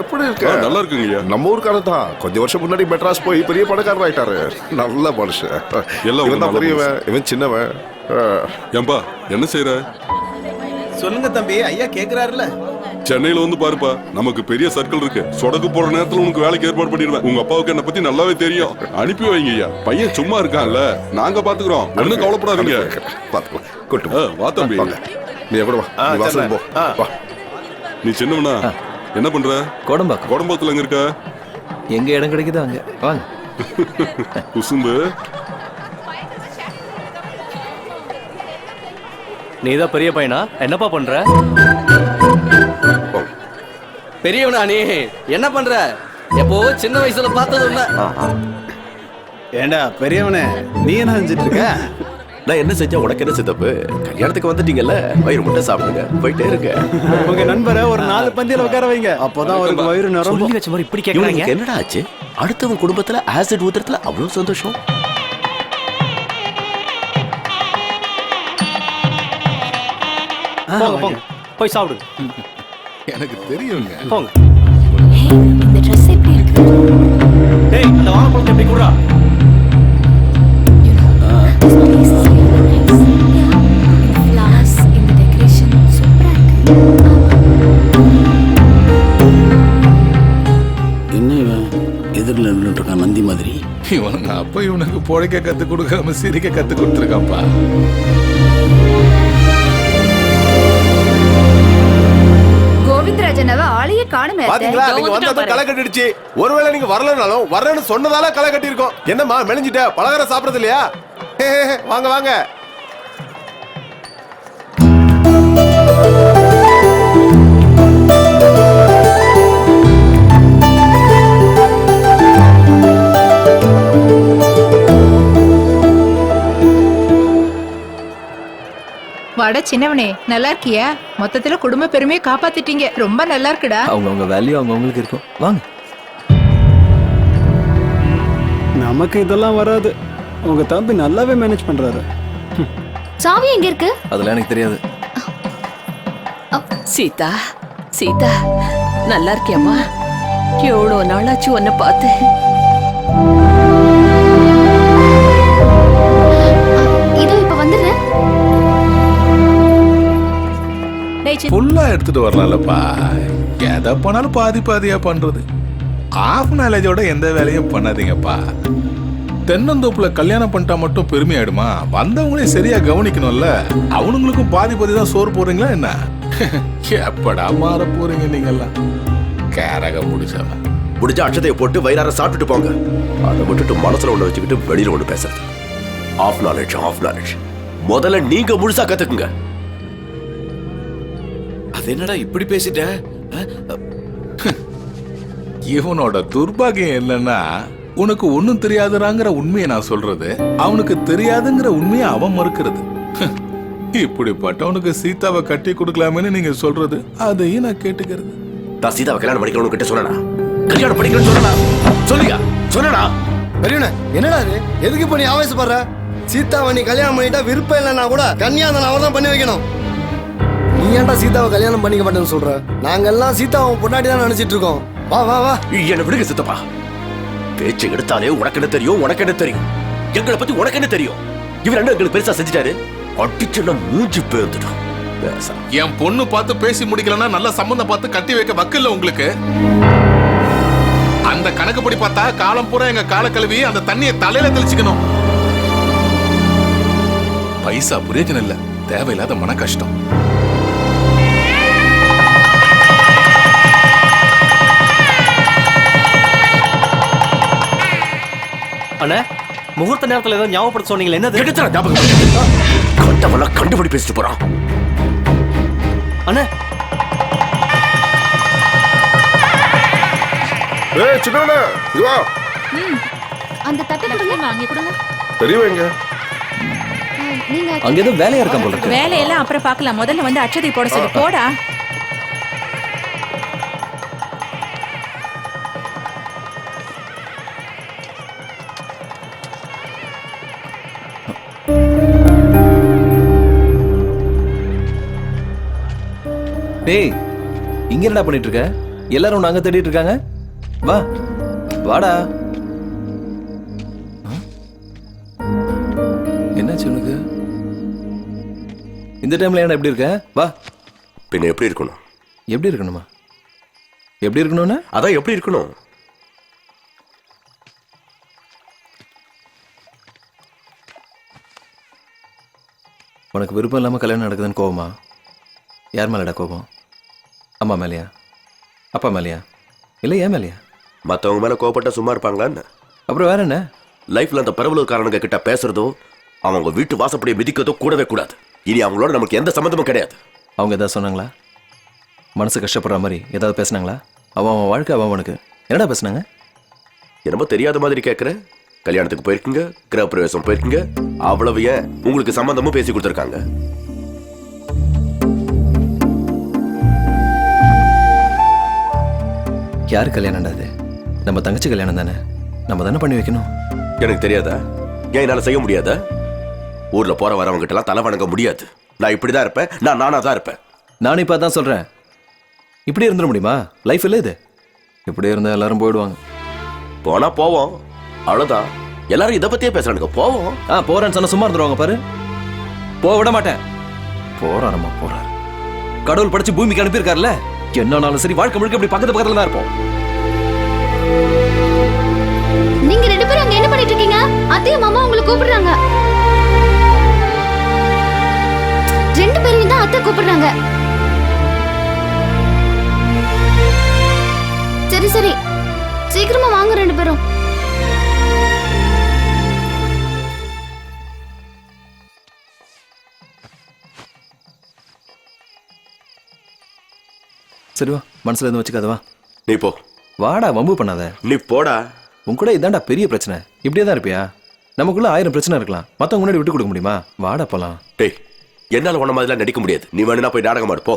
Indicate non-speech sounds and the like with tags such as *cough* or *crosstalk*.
எப்படி இருக்க? நல்லா இருக்குங்க ஐயா நம்ம ஊருக்காரன் தான். கொஞ்சம் வருஷம் முன்னாடி மெட்ராஸ் போய் பெரிய பணக்காரர் ஆயிட்டாரு. நல்ல மனுஷன். எல்லாம் இவன் தான் பெரியவன். இவன் சின்னவன். ஆ. ஏன்பா என்ன செய்யற சொல்லுங்க தம்பி ஐயா கேக்குறாருல சென்னையில வந்து பாருப்பா நமக்கு பெரிய சர்க்கிள் இருக்கு. சொடக்கு போற நேரத்துல உனக்கு வேலைக்கு ஏற்பாடு பண்ணிடுவேன். உங்க அப்பாவுக்கு என்ன பத்தி நல்லாவே தெரியும். அனுப்பி வைங்க ஐயா பையன் சும்மா இருக்கான்ல. நாங்க பாத்துக்கிறோம். ஒண்ணும் கவலைப்படாதீங்க. பாத்துக்கலாம். கூட்டு. ஆ, வா தம்பி. நீ கூட வா? வாசல் போ. வா. நீ சின்னவனா என்ன பண்ற? கோடம்பாக்கம். குடம்பத்துல எங்க இருக்க? எங்க இடம் கிடைக்குதோ அங்க. வாங்க. *laughs* குசும்பு. நீதான் பெரிய பையனா? என்னப்பா பண்ற? பெரியவனா நீ? என்ன பண்ற? எப்போ சின்ன வயசுல பார்த்தது உண்மை ஏண்டா பெரியவனே நீ என்ன செஞ்சுட்டு இருக்க? நான் என்ன செஞ்சா உனக்கு என்ன சித்தப்பு? கல்யாணத்துக்கு வந்துட்டீங்கல்ல? வயிறு முட்டை சாப்பிடுங்க. போயிட்டே இருக்க உங்க நண்பரை ஒரு நாலு பந்தியில உட்கார வைங்க. அப்பதான் அவருக்கு வயிறு நிரம்பும். சொல்லி வச்ச மாதிரி இப்படி கேக்குறாங்க. என்னடா ஆச்சு? அடுத்தவன் குடும்பத்துல ஆசிட் ஊத்துறதுல அவ்வளவு சந்தோஷம். போங்க போங்க. போய் சாப்பிடுங்க எனக்கு தெரியுங்க. போங்க. இந்த ட்ரெஸ் எப்படி இருக்கு டேய் அந்த வாழைப்பழத்தை எப்படி குடுறா அப்ப இவனுக்கு பொழைக்க கத்து கொடுக்காம சிரிக்க கத்து கொடுத்துருக்காப்பா. கோவிந்தராஜன் அவ ஆளையே காணுமே அத்தை. பாத்தீங்களா? நீங்க வந்ததும் களை கட்டிடுச்சு. ஒருவேளை நீங்க வரலனாலும் வரலன்னு சொன்னதால களை கட்டி இருக்கோம் என்னம்மா மெலிஞ்சிட்ட? பலகாரம் சாப்பிடுறது இல்லையா? வாங்க வாங்க. வாட சின்னவனே நல்லா இருக்கியா மொத்தத்துல குடும்ப பெருமையை காப்பாத்திட்டீங்க. ரொம்ப நல்லா இருக்குடா அவங்க அவங்க வேல்யூ அவங்க அவங்களுக்கு இருக்கும். வாங்க. நமக்கு இதெல்லாம் வராது. உங்க தம்பி நல்லாவே மேனேஜ் பண்றாரு. சாவி எங்க இருக்கு? அதெல்லாம் எனக்கு தெரியாது. சீதா சீதா நல்லா இருக்கியம்மா எவ்வளோ நாளாச்சு உன்னை பார்த்து ஃபுல்லா எடுத்துட்டு வரலாம்லப்பா எதை பண்ணாலும் பாதி பாதியா பண்றது. ஆஃப் நாலேஜோட எந்த வேலையும் பண்ணாதீங்கப்பா தென்னந்தோப்புல கல்யாணம் பண்ணிட்டா மட்டும் பெருமையாயிடுமா? வந்தவங்களே சரியா கவனிக்கணும்ல. அவனுங்களுக்கும் பாதி பாதி தான் சோறு போடுறீங்களா என்ன? *laughs* எப்படா மாற போறீங்க நீங்கெல்லாம்? கேரக முடிச்சவன். முடிஞ்ச அட்சதையை போட்டு வயிறார சாப்பிட்டுட்டு போங்க. அதை விட்டுட்டு மனசுல ஒண்ணு வச்சுக்கிட்டு வெளியில ஒண்ணு பேசுறது. ஆஃப் நாலேஜ் ஆஃப் நாலேஜ் முதல்ல நீங்க முழுசா கத்துக்குங்க. அது என்னடா இப்படி பேசிட்ட? இவனோட துர்பாகியம் என்னன்னா உனக்கு ஒண்ணும் தெரியாதுறாங்கிற உண்மையை நான் சொல்றது. அவனுக்கு தெரியாதுங்கிற உண்மையை அவன் மறுக்கிறது. இப்படிப்பட்டவனுக்கு சீதாவை கட்டி கொடுக்கலாமேன்னு நீங்க சொல்றது அதையும் நான் கேட்டுக்கிறது. நான் சீதாவை கல்யாணம் பண்ணிக்கணும் கிட்ட சொன்னா கல்யாணம் பண்ணிக்கணும்னு சொன்னா சொல்லியா சொன்னா பெரியவனே என்னடா இது? எதுக்கு இப்ப நீ ஆவேசப்படுற? சீதாவை நீ கல்யாணம் பண்ணிட்டா விருப்பம் இல்லைன்னா கூட கன்னியாதன் அவர் தான் பண்ணி வைக்கணும். நீ ஏன்டா சீதாவை கல்யாணம் பண்ணிக்க மாட்டேன்னு சொல்ற? நாங்கெல்லாம் சீதாவை பொண்டாட்டி தான் நினைச்சிட்டு இருக்கோம். வா வா வா. என்ன விடுங்க சித்தப்பா. பேச்சு எடுத்தாலே உனக்கு என்ன தெரியும் உனக்கு என்ன தெரியும்? எங்களை பத்தி உனக்கு என்ன தெரியும்? இவர் என்ன எங்களுக்கு பெருசா செஞ்சுட்டாரு? அடிச்சுன்னா மூஞ்சி பேர்ந்துடும் என் பொண்ணு பார்த்து பேசி முடிக்கலன்னா நல்ல சம்பந்தம் பார்த்து கட்டி வைக்க வக்கில்ல உங்களுக்கு? அந்த கணக்குப்படி பார்த்தா காலம் பூரா எங்க கால கழுவி அந்த தண்ணியை தலையில தெளிச்சுக்கணும். பைசா பிரயோஜனம் இல்ல. தேவையில்லாத மன கஷ்டம். அண்ணா முகூர்த்த நேரத்துல ஏதோ ஞாபகப்படுத்த சொன்னீங்களே என்னது? எடுத்துற ஞாபகம்? கண்டவெல்லாம் கண்டுபிடி பேசிட்டு போறான். அண்ணா. ஏய் சின்னவனே இது வா. அந்த தட்டை கொடுங்க வாங்கி கொடுங்க. பெரியவங்க அஹ், நீங்க அங்க ஏதோ வேலையா இருக்கான் போல இருக்கு. வேலையெல்லாம் அப்புறம் பார்க்கலாம். முதல்ல வந்து அச்சதை போட சொல்லு. போடா. டேய் இங்க என்னடா பண்ணிட்டு இருக்க எல்லாரும் அங்க தேடிட்டு இருக்காங்க வா வாடா? என்னாச்சு உனக்கு? இந்த டைம்ல ஏன்டா எப்படி இருக்க? வா. பின்ன எப்படி இருக்கணும்? எப்படி இருக்கணுமா? எப்படி இருக்கணும்னா? அதான் எப்படி இருக்கணும்? உனக்கு விருப்பம் இல்லாமல் கல்யாணம் நடக்குதுன்னு கோவமா? யார் மேலடா கோபம்? அம்மா மேலையா? அப்பா மேலையா? இல்லை ஏன் மேலையா? மத்தவங்க மேல கோவப்பட்டா சும்மா இருப்பாங்களான்னு அப்புறம் வேற என்ன? லைஃப்ல அந்த பரவலுக்காரனுங்க கிட்ட பேசுறதோ அவங்க வீட்டு வாசப்படியை மிதிக்கிறதோ கூடவே கூடாது. இனி அவங்களோட நமக்கு எந்த சம்மந்தமும் கிடையாது. அவங்க ஏதாவது சொன்னாங்களா? மனசு கஷ்டப்படுற மாதிரி ஏதாவது பேசுனாங்களா? அவன் அவன் வாழ்க்கை அவன் அவனுக்கு. என்னடா பேசுனாங்க? என்னமோ தெரியாத மாதிரி கேட்குற கல்யாணத்துக்கு போயிருக்கீங்க கிரகப்பிரவேசம் போயிருக்கீங்க. அவ்வளவு ஏன்? உங்களுக்கு சம்பந்தமும் பேசி கொடுத்துருக்காங்க. யார் கல்யாணம்டா அது? நம்ம தங்கச்சி கல்யாணம் தானே? நம்ம தானே பண்ணி வைக்கணும்? எனக்கு தெரியாதா? ஏன் என்னால செய்ய முடியாதா? ஊர்ல போற வரவங்க கிட்ட எல்லாம் தலை வணங்க முடியாது. நான் இப்படிதான் இருப்பேன். நான் நானா தான் இருப்பேன். நானும் இப்போ அதான் சொல்கிறேன் இப்படி இருந்துட முடியுமா? லைஃப் இல்லை இது. இப்படியே இருந்தால் எல்லாரும் போயிடுவாங்க. போனா போவோம். அவ்வளவுதான். எல்லாரும் இதை பத்தியே பேசுறானுங்க. போவோம். ஆ போறேன்னு சொன்னா சும்மா இருந்துருவாங்க பாரு. போக விட மாட்டேன். போறாரம்மா போறாரு. கடவுள் படைச்சு பூமிக்கு அனுப்பியிருக்காருல்ல? என்னனாலும் சரி வாழ்க்கை முழுக்க இப்படி பக்கத்து பக்கத்துல தான் இருப்போம். நீங்க ரெண்டு பேரும் அங்க என்ன பண்ணிட்டு இருக்கீங்க? அத்தையும் மாமா உங்களை கூப்பிடுறாங்க. ரெண்டு பேரையும் தான் அத்தை கூப்பிடுறாங்க. சரி வா மனசுல இருந்து வச்சுக்காத வா. நீ போ. வாடா வம்பு பண்ணாத. நீ போடா. உன் கூட இதான்டா பெரிய பிரச்சனை. இப்படியே தான் இருப்பியா? நமக்குள்ள ஆயிரம் பிரச்சனை இருக்கலாம். மத்தவங்க முன்னாடி விட்டு கொடுக்க முடியுமா? வாடா போலாம். டேய் என்னால உன்ன மாதிரிலாம் நடிக்க முடியாது. நீ வேணும்னா போய் நாடகம் ஆடு போ.